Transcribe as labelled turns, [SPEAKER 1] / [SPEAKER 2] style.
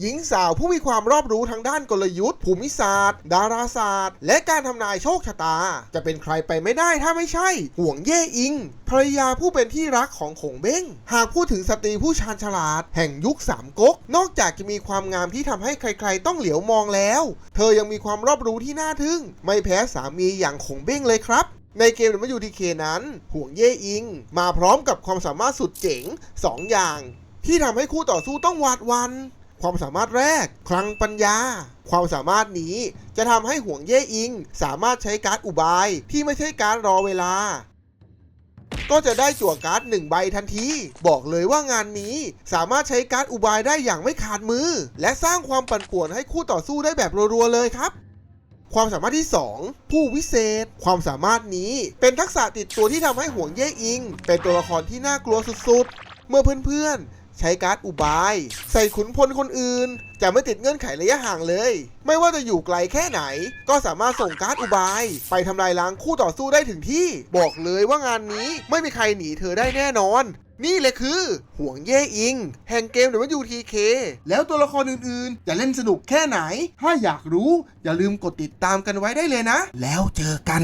[SPEAKER 1] หญิงสาวผู้มีความรอบรู้ทางด้านกลยุทธ์ ภูมิศาสตร์ ดาราศาสตร์ และการทำนายโชคชะตา จะเป็นใครไปไม่ได้ถ้าไม่ใช่ ห่วงเย่อิง ภรรยาผู้เป็นที่รักของขงเบ้ง หากพูดถึงสตรีผู้ชาญฉลาด แห่งยุคสามก๊ก นอกจากจะมีความงามที่ทำให้ใครๆ ต้องเหลียวมองแล้ว เธอยังมีความรอบรู้ที่น่าทึ่ง ไม่แพ้สามีอย่างขงเบ้งเลยครับในเกม WTK นั้น ห่วงเย่อิง มาพร้อมกับความสามารถสุดเจ๋ง 2 อย่าง ที่ทำให้คู่ต่อสู้ต้องหวาดหวัน ความสามารถแรก คลังปัญญา ความสามารถนี้จะทำให้ห่วงเย่อิง สามารถใช้การ์ดอุบายที่ไม่ใช่การรอเวลา ก็จะได้จั่วการ์ดหนึ่งใบทันที บอกเลยว่างานนี้สามารถใช้การ์ดอุบายได้อย่างไม่ขาดมือ และสร้างความปั่นป่วนให้คู่ต่อสู้ได้แบบรัวๆเลยครับความสามารถที่ 2 ผู้วิเศษ ความสามารถนี้เป็นทักษะติดตัวที่ทำให้ห่วงเย่อิง เป็นตัวละครที่น่ากลัวสุดๆ เมื่อเพื่อนๆ ใช้การ์ดอุบาย ใส่ขุนพลคนอื่น จะไม่ติดเงื่อนไขระยะห่างเลย ไม่ว่าจะอยู่ไกลแค่ไหน ก็สามารถส่งการ์ดอุบาย ไปทำลายล้างคู่ต่อสู้ได้ถึงที่ บอกเลยว่างานนี้ไม่มีใครหนีเธอได้แน่นอน นี่เลยคือ ห่วงเย่อิง แห่งเกม WTK แล้วตัวละครอื่นๆ จะเล่นสนุกแค่ไหน ถ้าอยากรู้อย่าลืมกดติดตามกันไว้ได้เลยนะ แล้วเจอกัน